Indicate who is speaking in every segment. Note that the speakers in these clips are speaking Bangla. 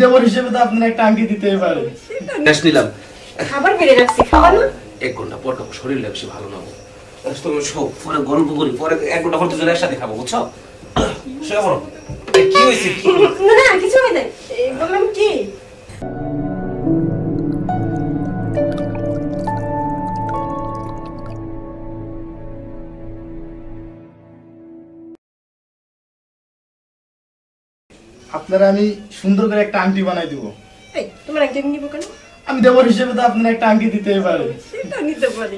Speaker 1: দেবর হিসেবে তো আপনার একটা আংটি দিতেই পারে।
Speaker 2: গ্যাস নিলাম।
Speaker 3: খাবার বেড়ে রাখছি খাওয়া না?
Speaker 2: এক ঘণ্টা পর খাব শরীরটা বেশি ভালো না। তুমি শো পরে গল্প করি পরে এক ঘণ্টা পর দুজন একসাথে খাব বুঝছ? শুয়ে পড়ো। কি হয়েছে?
Speaker 3: না না কিছু হয় না বললাম কি?
Speaker 1: আপনারা আমি সুন্দর করে একটা আংটি বানাই দিব।
Speaker 3: এই তোমার একজন নিব কেন?
Speaker 1: আমি দেবর হিসেবে তো আপনার একটা আংটি দিতে পারে।
Speaker 3: সেটা নিতে পারি।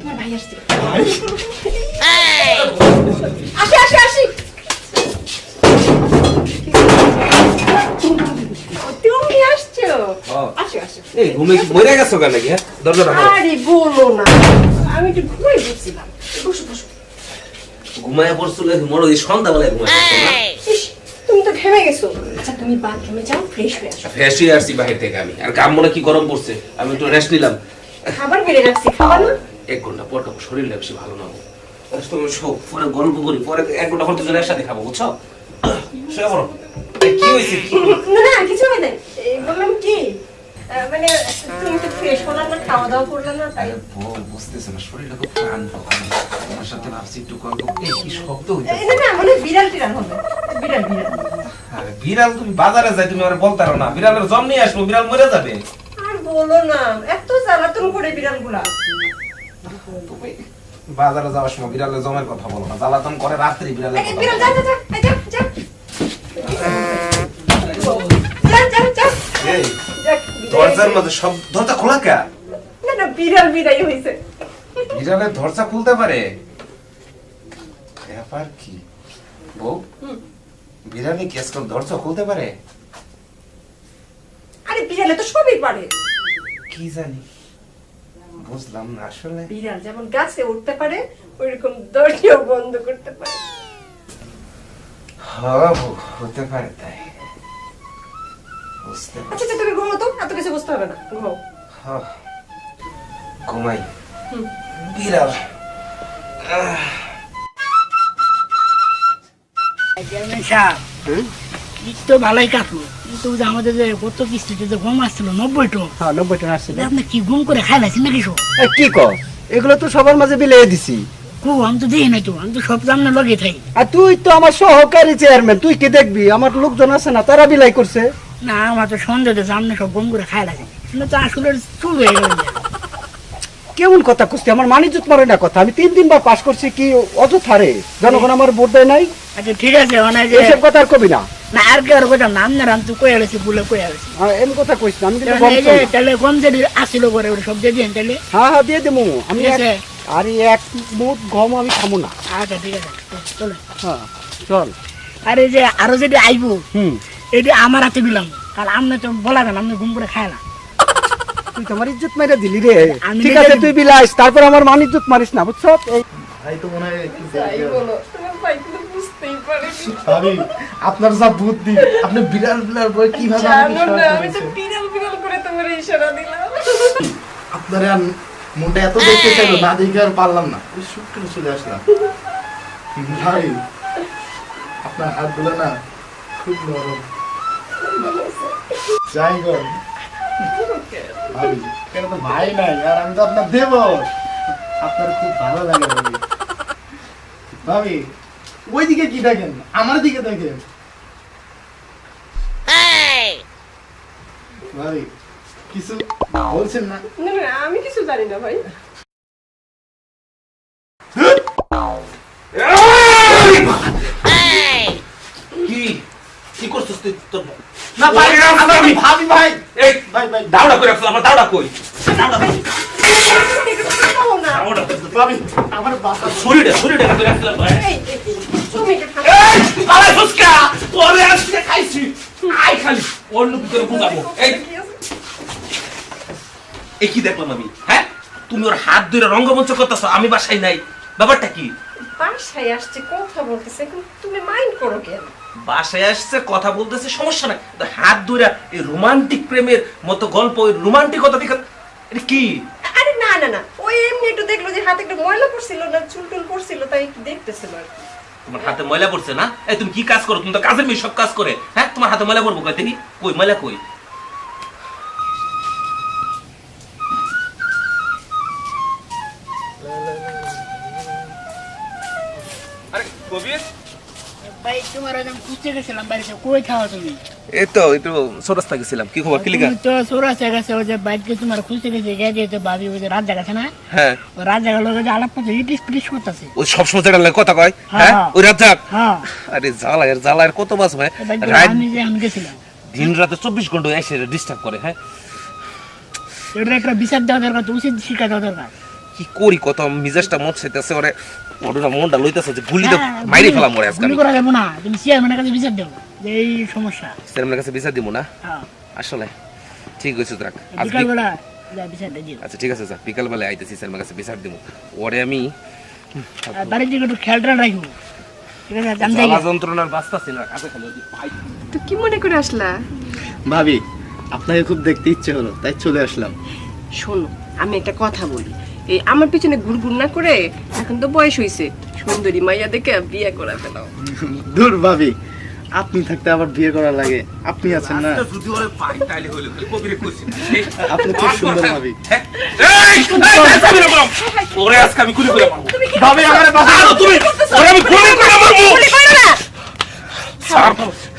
Speaker 3: তোমার ভাই আসছে। আসি আসি আসি। তুমি আসছো? আসো আসো।
Speaker 2: এই ঘুমে কি মরে গেছো কেন নাকি হ্যাঁ? দরজাটা খোলো।
Speaker 3: আরে বলো না। আমি একটু ঘুমাই বসছিলাম। বসো বসো।
Speaker 2: ঘুমায় পড়ছিল মনে হয় সন্ধ্যাবেলায় ঘুমায়
Speaker 3: তুমি তো ঘেমে গেছো। আচ্ছা তুমি বাথরুমে যাও ফ্রেশ হয়ে আসো।
Speaker 2: ফ্রেশ হয়ে আসছি বাহির থেকে আমি। আর কাম মনে কি গরম পড়ছে? আমি একটু রেস্ট নিলাম।
Speaker 3: খাবার বেড়ে রাখছি খাবার না?
Speaker 2: এক ঘণ্টা পর খাব শরীরটা বেশি ভালো না তুমি শো পরে গল্প করি পরে এক ঘণ্টা পর দুজন একসাথে খাব বুঝছ? শুয়ে পড়ো। কি হয়েছে?
Speaker 3: না না কিছু হয় নাই। বললাম কি? মানে তুমি তো ফ্রেশ হলা না খাওয়া দাওয়া করলে না তাই।
Speaker 2: বউ না শরীরটা খুব ক্লান্ত আমার সাথে ভাবছি একটু গল্প কি শব্দ হইতেছে?
Speaker 3: না না মানে বিড়াল টিড়াল হবে বিড়াল বিড়াল।
Speaker 2: বিড়াল তুমি বাজারে যাই তুমি আর বলতে পারো না বিড়ালের জম নিয়ে আসব বিড়াল মরে যাবে।
Speaker 3: আর বলো না এত জ্বালাতন করে
Speaker 2: তুমি বাজারে যাওয়ার সময় বিড়ালের জমের কথা বলো না জ্বালাতন করে রাত্রি বিড়ালের
Speaker 3: বিড়াল যা যা যা।
Speaker 2: দরজার মধ্যে সব দরজা খোলা কে?
Speaker 3: না না বিড়াল বিড়াই হয়েছে।
Speaker 2: বিড়ালের দরজা খুলতে পারে? ব্যাপার কি? বউ বিড়ালে কি আজকাল দরজা খুলতে পারে?
Speaker 3: আরে বিড়ালে তো সবই পারে।
Speaker 2: কি জানি? বুঝলাম না আসলে।
Speaker 3: বিড়াল যেমন গাছে উঠতে পারে ওইরকম দরজাও বন্ধ করতে পারে।
Speaker 2: হ্যাঁ বউ, হতে পারে তাই। বুঝতে।
Speaker 3: আচ্ছা আচ্ছা, তুমি ঘুমো তো। এত কিছু বুঝতে হবে না। ঘুমো
Speaker 2: হ্যাঁ, ঘুমাই। বিড়াল।
Speaker 4: চেয়ারম্যান সাহেব ঈদ তো ভালোই কাটলো। কিন্তু আমাদের যে গত কিস্তিতে যে গম আসছিল নব্বই টন
Speaker 5: হ্যাঁ নব্বই
Speaker 4: আপনি কি গুম করে খাইলাছেন নাকি সব?
Speaker 5: এ, কি কর এগুলো তো সবার মাঝে বিলিয়ে দিছি।
Speaker 4: কু আমি তো দেখি নাই তো আমি তো সব সামনে লগে থাকি।
Speaker 5: আর তুই তো আমার সহকারী চেয়ারম্যান তুই কি দেখবি? আমার লোকজন আছে না তারা বিলাই করছে।
Speaker 4: না আমার তো সন্দেহ সামনে সব গুম করে কিন্তু তো আসলে চুল হয়ে গেল
Speaker 5: কেমন কথা কুস্তি আমার মানিজুত মারে না কথা। আমি তিন দিন বার পাশ করছি কি অযথারে? জনগণ আমার ভোট দেয় নাই?
Speaker 4: আচ্ছা ঠিক আছে মানে যে
Speaker 5: এসব কথা আর কবি না।
Speaker 4: না আর কি আর কইতাম না? আপনার আমি তো কয়ে গেছি বলে কয়ে গেছি।
Speaker 5: হ্যাঁ, এমন কথা কইস না। আমি কিন্তু গম
Speaker 4: তাহলে গম করে ওটা সব দিয়ে দিন তাহলে।
Speaker 5: হ্যাঁ হ্যাঁ দিয়ে দেবো আমি। আর এক মুঠ গম আমি খাব না।
Speaker 4: আচ্ছা ঠিক আছে। চলে
Speaker 5: হ্যাঁ চল।
Speaker 4: আর যে আরও যদি আইবো
Speaker 5: হুম।
Speaker 4: এটা আমার হাতে দিলাম। কারণ আপনি তো বলা গেল আপনি গুম করে খায় না।
Speaker 5: তুই তো আমার ইজ্জত মেরে দিলি রে।
Speaker 4: আমি
Speaker 5: ঠিক আছে তুই বিলাইস তারপর আমার মান ইজ্জত মারিস না বুঝছ? এই
Speaker 1: ভাই তো মনে হয়
Speaker 3: তোমার
Speaker 1: আপনার যা বুদ্ধি আপনি বিড়াল বিড়াল বই কীভাবে আমাকে
Speaker 3: জানো না
Speaker 1: সহায়
Speaker 3: আমি তো বিড়াল বিড়াল করে তোমার ইশারা দিলাম।
Speaker 1: আপনার আর মনটা এত দেখতে চাইলো না দেখে আর পারলাম না। ওই শুট চলে আসলাম। ভাই আপনার হাতগুলো না খুব নরম। যাই গো। কেন তো ভাই নাই আর আমি তো আপনার দেব। আপনার খুব ভালো লাগে ভাবি। ভাবি ওই দিকে কি দেখেন? আমার দিকে দেখেন। ভাবি কিছু বলছেন না?
Speaker 3: আমি কিছু জানি না ভাই।
Speaker 2: কি করছিস তুই? তোর
Speaker 1: না ভাই
Speaker 2: আমি-
Speaker 1: ভাবি ভাই।
Speaker 2: এই
Speaker 1: ভাই ভাই।
Speaker 2: করে আমার কই?
Speaker 1: আমার বাসা।
Speaker 2: শরীরে শরীরে
Speaker 3: এই,
Speaker 2: ফুসকা ওরে আজকে খাইছি। আই খালি বুঝাবো এই। এই কি দেখলাম আমি? হ্যাঁ? তুমি ওর হাত ধরে রঙ্গমঞ্চ করতেছো আমি বাসায় নাই। ব্যাপারটা কি?
Speaker 3: বাসায় আসছে কথা বলতেছে তুমি মাইন্ড করো কেন?
Speaker 2: বাসায় আসছে কথা বলতেছে সমস্যা নাই। হাত ধরে এই রোমান্টিক প্রেমের মতো গল্প ওই রোমান্টিকতা দেখা এটা কি?
Speaker 3: আরে না না না। ওই এমনি একটু দেখল যে হাতে একটু ময়লা পড়ছিল না চুল টুল পড়ছিল তাই একটু দেখতেছিল আর কি।
Speaker 2: তোমার হাতে ময়লা পড়ছে না? এই তুমি কি কাজ করো? তুমি তো কাজের মেয়ে সব কাজ করে। হ্যাঁ তোমার হাতে ময়লা পড়ব কয়? দেখি কই ময়লা কই?
Speaker 4: গেছিলাম বাড়িতে কই খাওয়া তুমি?
Speaker 2: এই তো একটু সরস্তা গেছিলাম কি খবর কি
Speaker 4: তো গেছে ওই যে তোমার খুঁজতে গেছে গেছে তো ভাবি ওই যে রাত জায়গা না?
Speaker 2: হ্যাঁ।
Speaker 4: ওই রাত জায়গা লোক যে আলাপ ইটিস পিটিস করতেছে।
Speaker 2: ওই সবসময় যেটা লাগে কথা কয়?
Speaker 4: হ্যাঁ,
Speaker 2: হ্যাঁ?
Speaker 4: হ্যাঁ।
Speaker 2: ওই
Speaker 4: হ্যাঁ।
Speaker 2: আরে কত মাস ভাই? রাত
Speaker 4: আমি যে আমি গেছিলাম।
Speaker 2: দিন রাতে চব্বিশ ঘণ্টা এসে ডিস্টার্ব করে হ্যাঁ?
Speaker 4: এটা একটা বিচার দেওয়া দরকার উচিত শিক্ষা দেওয়া দরকার।
Speaker 2: কি করি কত মিজাজটা মত চাইতেছে ওরে? ওটা মনটা লইতেছে যে গুলি তো
Speaker 4: হ্যাঁ,
Speaker 2: মাইরে ফেলাম ওরে আজকে
Speaker 4: গুলি করা যাব না তুমি চেয়ারম্যানের কাছে বিচার দেবো যে এই সমস্যা।
Speaker 2: চেয়ারম্যানের কাছে বিচার দিব না?
Speaker 4: হ্যাঁ।
Speaker 2: আসলে ঠিক হয়েছে রাখ। আজকে
Speaker 4: বিকালবেলা যা বিচারটা দিও।
Speaker 2: আচ্ছা ঠিক আছে স্যার বিকাল বেলা আইতেছি চেয়ারম্যানের কাছে বিচার দিব ওরে আমি
Speaker 4: আর বাড়ির দিকে একটু খেয়াল রাখব
Speaker 2: যন্ত্রণার বাস্তাছি না কাছে খালি
Speaker 6: তো কি মনে করে আসলা?
Speaker 1: ভাবি আপনাকে খুব দেখতে ইচ্ছে হলো তাই চলে আসলাম।
Speaker 6: শোনো আমি একটা কথা বলি। এই আমার পিছনে ঘুরঘুর না করে এখন তো বয়স হয়েছে সুন্দরী মাইয়া দেখে বিয়ে করা ফেলাও।
Speaker 1: দূর ভাবি আপনি থাকতে আবার বিয়ে করা লাগে। আপনি আছেন না।
Speaker 2: যদি ওরে পাই তাইলে হইল খালি কবিরে কইছি
Speaker 1: আপনি খুব সুন্দর ভাবি।
Speaker 2: হ্যাঁ? এই, এই, এই, কবিরে বললাম। ওরে আজকে আমি গুলি করে মারবো।
Speaker 1: ভাবি আমার
Speaker 2: আরও তুমি। ওরে আমি গুলি করে মারবো। স্যার,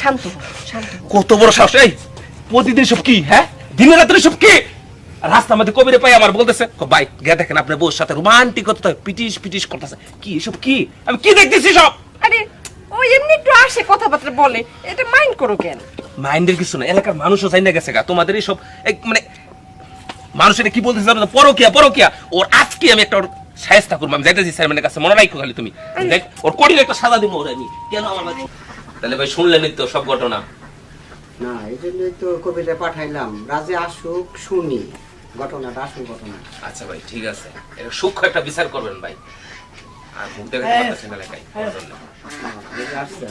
Speaker 6: শান্ত হও, শান্ত হও।
Speaker 2: কত বড় সাহস। এই প্রতিদিন সব কি হ্যাঁ? দিনে রাত্রে সব কি? রাস্তার মধ্যে কবিরে পাই আমার বলতেছে ভাই গে দেখেন আপনার বউর সাথে রোমান্টিক করতে পিটিস পিটিস করতেছে। কি এসব কি? আমি কি দেখতেছি সব?
Speaker 6: আরে ও এমনি একটু আসে কথাবার্তা বলে। এটা মাইন্ড করো কেন?
Speaker 2: মাইন্ডের কিছু না এলাকার মানুষও চাই না গেছে গা। তোমাদের এইসব এক মানে মানুষের কি বলতেছে জানো? পরকিয়া পরকিয়া। ওর আজকে আমি একটা ওর সাহেস্তা করব। আমি যাইতেছি স্যারম্যানের কাছে মনে রাখো খালি তুমি। দেখ ওর কঠিন একটা সাদা দিব ওর আমি। কেন আমার মাঝে? তাহলে ভাই শুনলেনই তো সব ঘটনা।
Speaker 5: না এই জন্যই তো কবিতা পাঠাইলাম। রাজে আসুক শুনি। ঘটনাটা আসুক ঘটনা।
Speaker 2: আচ্ছা ভাই ঠিক আছে। এটা সূক্ষ্ম একটা বিচার করবেন ভাই। আর মুখ দেখে
Speaker 4: হ্যাঁ।
Speaker 2: এলাকায়
Speaker 5: হ্যাঁ, আসছে।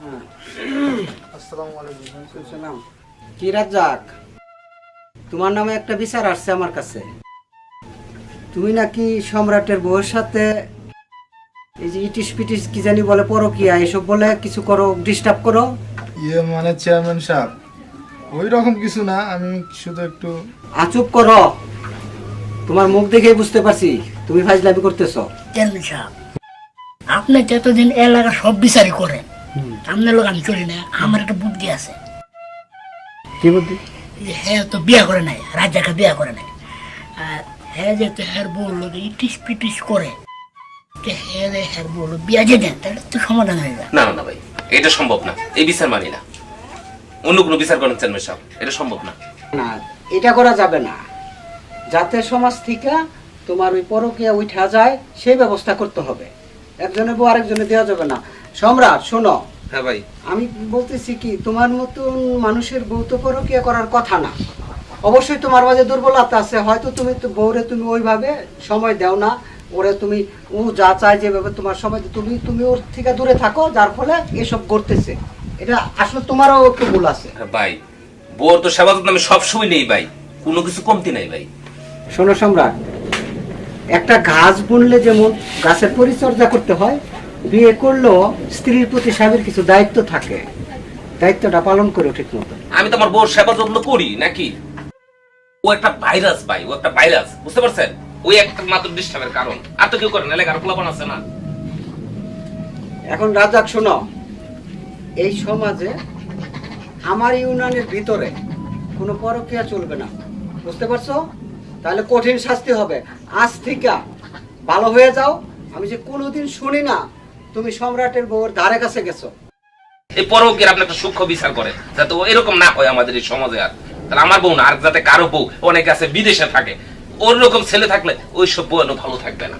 Speaker 5: হ্যাঁ,
Speaker 1: আসসালামু আলাইকুম।
Speaker 5: কি রাজ্জাক? তোমার নামে একটা বিচার আসছে আমার কাছে। তুমি নাকি সম্রাটের বউয়ের সাথে এই যে ইটিস পিটিস কি জানি বলে পরকিয়া এসব বলে কিছু করো ডিস্টার্ব করো?
Speaker 1: ইয়ে মানে চেয়ারম্যান সাহেব। ওই রকম কিছু না আমি শুধু একটু
Speaker 5: আচুপ করো। তোমার মুখ দেখেই বুঝতে পারছি। তুমি ফাজলামি করতেছো।
Speaker 4: চেয়ারম্যান সাহেব আপনি তো এতদিন এলাকা সব বিচারই করেন আপনার লোক আমি চলি না আমার একটা বুদ্ধি আছে।
Speaker 5: কি বুদ্ধি?
Speaker 4: হ্যাঁ তো বিয়া করে নাই রাজাকে বিয়া করে নাই। আর হ্যাঁ যে তো হ্যার বলল যে ইটিস পিটিস করে হ্যাঁ যে হ্যার বলল বিয়া যে দেন তাহলে তো সমাধান হয়ে যায়
Speaker 2: না না না ভাই এটা সম্ভব না। এই বিচার মানি না। অন্য কোনো বিচার করেন চেয়ারম্যান সাহেব? এটা সম্ভব না।
Speaker 5: না এটা করা যাবে না। যাতে সমাজ থেকে তোমার ওই পরকিয়া উঠা যায় সেই ব্যবস্থা করতে হবে। একজনের বউ আরেকজনে দেওয়া যাবে না। সম্রাট শোনো।
Speaker 2: হ্যাঁ ভাই।
Speaker 5: আমি বলতেছি কি তোমার মতন মানুষের বউ তো পরকিয়া করার কথা না। অবশ্যই তোমার মাঝে দুর্বলতা আছে। হয়তো তুমি তো বউরে তুমি ওইভাবে সময় দাও না। ওরে তুমি ও যা চায় যেভাবে তোমার সময় তুমি তুমি ওর থেকে দূরে থাকো। যার ফলে এসব করতেছে এটা আসলে তোমারও একটু ভুল আছে।
Speaker 2: হ্যাঁ, ভাই বোর তো সেবা যত্ন আমি সবসময় নেই ভাই কোনো কিছু কমতি নাই ভাই।
Speaker 5: শোনো সম্রাট একটা গাছ বুনলে যেমন গাছের পরিচর্যা করতে হয় বিয়ে করলেও স্ত্রীর প্রতি স্বামীর কিছু দায়িত্ব থাকে। দায়িত্বটা পালন করে ঠিক মতো
Speaker 2: আমি তো আমার বোর সেবা যত্ন করি নাকি? ও একটা ভাইরাস ভাই ও একটা ভাইরাস বুঝতে পারছেন? ওই একটা মাত্র ডিস্টার্বের কারণ। আর তো কেউ করেন এলাকার পোলাপান আছে না।
Speaker 5: এখন রাজাক শোনো এই সমাজে আমার ইউনিয়নের ভিতরে কোনো পরকিয়া চলবে না। বুঝতে পারছ? তাহলে কঠিন শাস্তি হবে। আজ থেকে ভালো হয়ে যাও। আমি যে কোনোদিন শুনি না তুমি সম্রাটের বউর ধারে কাছে গেছো।
Speaker 2: এই পরকের আপনি একটা সূক্ষ্ম বিচার করে যাতে ও এরকম না হয় আমাদের এই সমাজে আর। তাহলে আমার বউ না আর যাতে কারও বউ অনেকে আছে বিদেশে থাকে ওর রকম ছেলে থাকলে ওই সব বউ ভালো থাকবে না।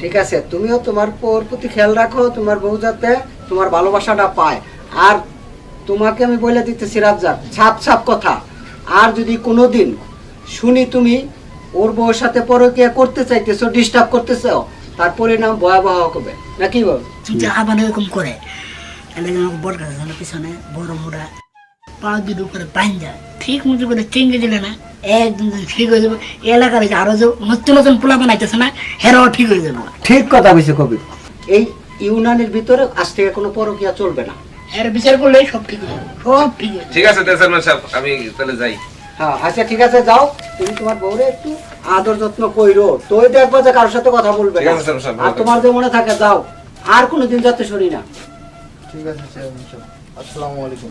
Speaker 5: ঠিক আছে তুমিও তোমার পর প্রতি খেয়াল রাখো তোমার বউ যাতে তোমার ভালোবাসাটা পায়। আর তোমাকে আমি বলে দিতেছি রাজ্জাক ছাপ ছাপ কথা। আর যদি কোনোদিন শুনি তুমি ওর বউর সাথে পরকিয়া করতে চাইতেছো ডিস্টার্ব করতেছো তার পরিণাম ভয়াবহ হবে। নাকি বল?
Speaker 4: যা আবার এরকম করে বড় পিছনে বড় মোড়া পা দুটো করে পাইন যায় ঠিক মতো করে চেঙ্গে দিলে না একদম ঠিক হয়ে যাবে। এলাকার আরও যে নতুন নতুন পোলা বানাইতেছে না হেরাও ঠিক হয়ে যাবে।
Speaker 5: ঠিক কথা কইছে কবি এই ইউনিয়নের ভিতরে আজ থেকে কোনো পরকিয়া চলবে না।
Speaker 4: এর বিচার করলে সব ঠিক হবে সব ঠিক হবে
Speaker 2: ঠিক আছে চেয়ারম্যান সাহেব আমি তাহলে যাই।
Speaker 5: হ্যাঁ আচ্ছা ঠিক আছে যাও। তুমি তোমার বউরে একটু আদর যত্ন কইরো। তোই দেখবা যে কারোর সাথে কথা বলবে
Speaker 2: ঠিক আছে, স্যার, স্যার,
Speaker 5: আর তোমার যে মনে থাকে যাও। আর কোনোদিন যাতে শুনি না।
Speaker 1: ঠিক আছে চেয়ারম্যান সাহেব আসসালামু আলাইকুম।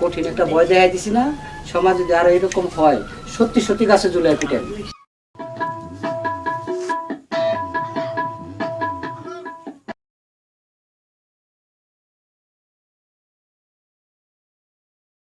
Speaker 5: কঠিন একটা ভয় দেখাই দিছি না। সমাজ যদি আর এরকম হয় সত্যি সত্যি গাছে ঝুলে পিটাই